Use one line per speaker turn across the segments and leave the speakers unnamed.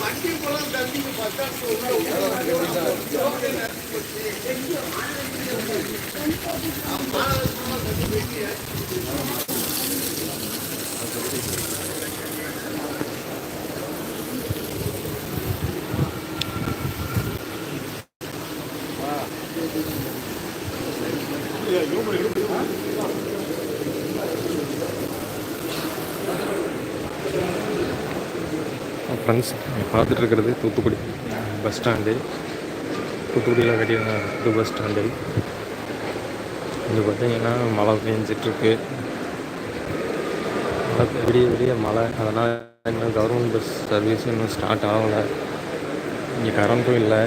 மண்டி குளம் தண்ணிக்கு பார்த்தா Yeah, you don't want to do that.
Friends பார்த்துட்டு இருக்கிறது தூத்துக்குடி பஸ் ஸ்டாண்டு தூத்துக்குடியில் கட்டியிருந்த புது பஸ் ஸ்டாண்டு இது பார்த்தீங்கன்னா மழை பெஞ்சிட்ருக்கு. மழை விடிய விடிய மழை. அதனால் இன்னும் கவர்மெண்ட் பஸ் சர்வீஸ் இன்னும் ஸ்டார்ட் ஆகலை. இங்கே கரண்ட்டும் இல்லை.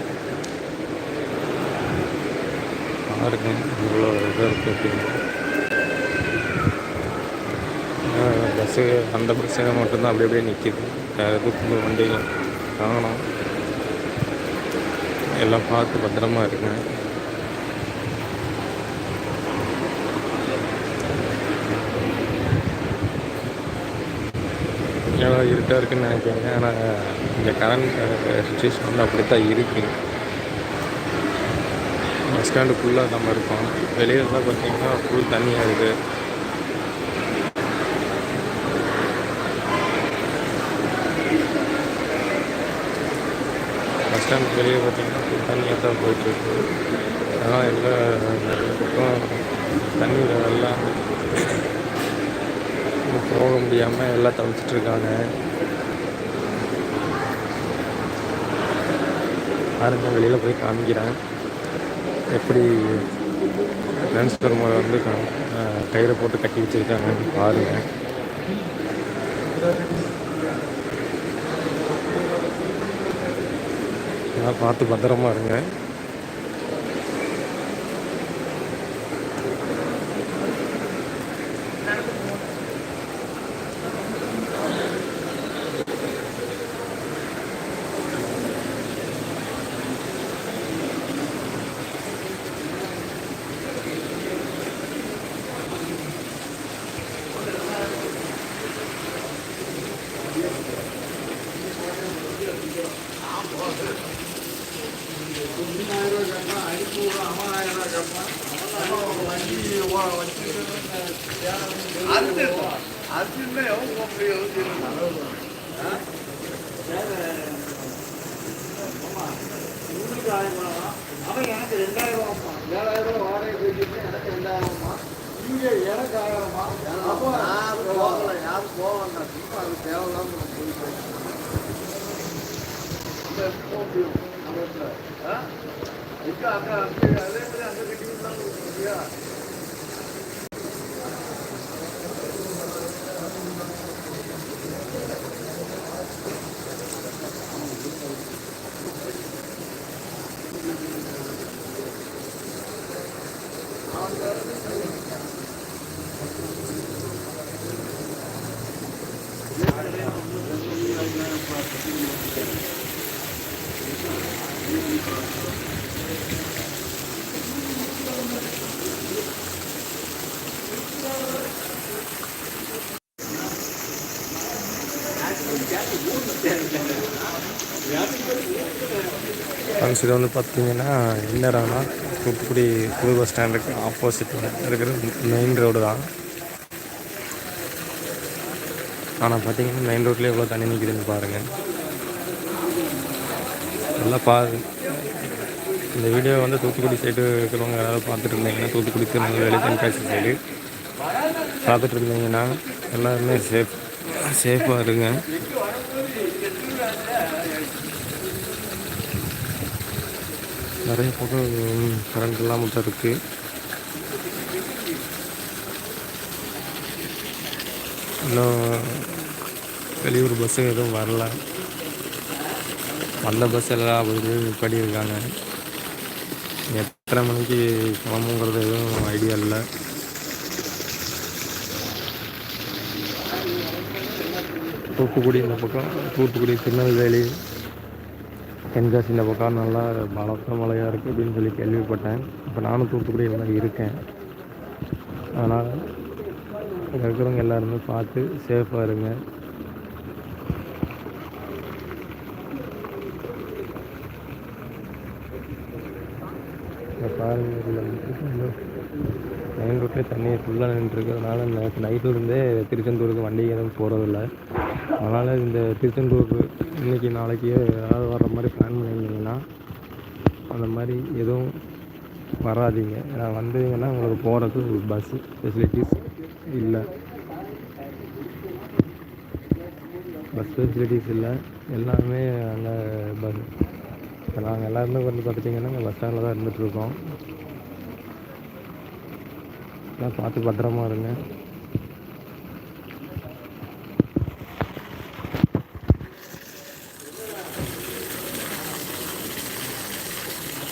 பாருங்க இவ்வளோ இதாக இருக்குது அப்படின்னு. பஸ்ஸு அந்த பஸ்ஸு மட்டும்தான் அப்படி அப்படியே நிற்கிது வேறு எதுவும் வண்டிகள் காணும். எல்லாம் பார்த்து பத்திரமா இருங்க. எவ்வளோ இருட்டாக இருக்குன்னு நினைக்கிறீங்க. ஆனால் இங்கே கரண்ட் சுச்சுவேஷன் வந்து அப்படி தான் இருக்குது பஸ் ஸ்டாண்டுக்குள்ளே நம்ம இருக்கோம். வெளியில் தான் பார்த்தீங்கன்னா ஃபுல் தண்ணியாக இருக்குது பஸ் வெளியே பார்த்தீங்கன்னா தண்ணியாக தான் போயிட்டுருக்கு. அதனால் எல்லா பக்கம் தண்ணீர் எல்லாம் போக முடியாமல் எல்லாம் தவிச்சிட்ருக்காங்க. பாருங்க வெளியில் போய் காமிக்கிறேன். எப்படி டிரான்ஸ்ஃபர் வந்து கயிறை போட்டு கட்டி வச்சுருக்காங்கன்னு பாருங்கள் பார்த்து பத்திரமா இருங்க.
அவன் எனக்கு ரெண்டாயிரம் ரூபாப்பா ஏழாயிரம் ரூபாய் வாடகை பேசிட்டு எனக்கு ரெண்டாயிரம்மா இங்க எனக்கு ஆயிரமா அப்போ போகல யாரும் போக வேண்டாம் சும்மா அது தேவையில்லாம நம்ம போயிட்டு நம்ம எப்படி போக முடியும் நம்ம இடத்துல ஆ? இங்க அங்க அங்க அதே மாதிரி அங்க கட்டி விட்டாங்க
ஃப்ரெண்ட்ஸ் இது வந்து பார்த்தீங்கன்னா என்னடானா தூத்துக்குடி புது பஸ் ஸ்டாண்டுக்கு ஆப்போசிட்டில் இருக்கிற மெயின் ரோடு தான். ஆனால் பார்த்தீங்கன்னா மெயின் ரோட்லேயே எவ்வளோ தண்ணி நிற்கிதுன்னு பாருங்கள் நல்லா பாரு இந்த வீடியோ வந்து தூத்துக்குடி சைடு இருக்கிறவங்க யாராவது பார்த்துட்டு இருந்தீங்கன்னா தூத்துக்குடி திருநெல்வேலி தென்காசி சைடு பார்த்துட்டு இருந்தீங்கன்னா எல்லாருமே சேஃப் சேஃபாக இருங்க. நிறைய பக்கம் கரண்ட் இல்லாமல் தான் இருக்குது இன்னும் வெளியூர் பஸ்ஸு எதுவும் வரல. வந்த பஸ் எல்லாம் அப்படி படி இருக்காங்க. எத்தனை மணிக்கு கிளம்புங்கிறது எதுவும் ஐடியா இல்லை. தூத்துக்குடி இந்த பக்கம் தூத்துக்குடி திருநெல்வேலி. தென்காசி இந்த பக்கம் நல்லா பலத்த மழையாக இருக்குது அப்படின்னு சொல்லி கேள்விப்பட்டேன். இப்போ நானும் தூத்துக்குடியில் தான் இருக்கேன். அதனால் இங்கே இருக்கிறவங்க எல்லாருமே பார்த்து சேஃபாக இருங்க. இங்க பாருங்க மெயின் ரோட்லேயே தண்ணி ஃபுல்லாக நின்றுருக்கிறதுனால நேற்று நைட்லேருந்தே திருச்செந்தூருக்கு வண்டி எதுவும் போகிறதில்ல அதனால் இந்த திருச்செந்தூர் இன்னைக்கு நாளைக்கு யாராவது வர்ற மாதிரி பிளான் பண்ணியிருந்தீங்கன்னா அந்த மாதிரி எதுவும் வராதீங்க. நான் வந்தீங்கன்னா உங்களுக்கு போகிறதுக்கு பஸ்ஸு ஃபெசிலிட்டிஸ் இல்லை. பஸ் ஃபெசிலிட்டிஸ் இல்லை. எல்லாமே அங்கே பஸ் இப்போ நாங்கள் எல்லாருமே வந்து பார்த்துட்டிங்கன்னா இங்கே பஸ் ஸ்டாண்டில் தான் இருந்துகிட்ருக்கோம் எல்லாம் பார்த்து பத்திரமா இருங்க.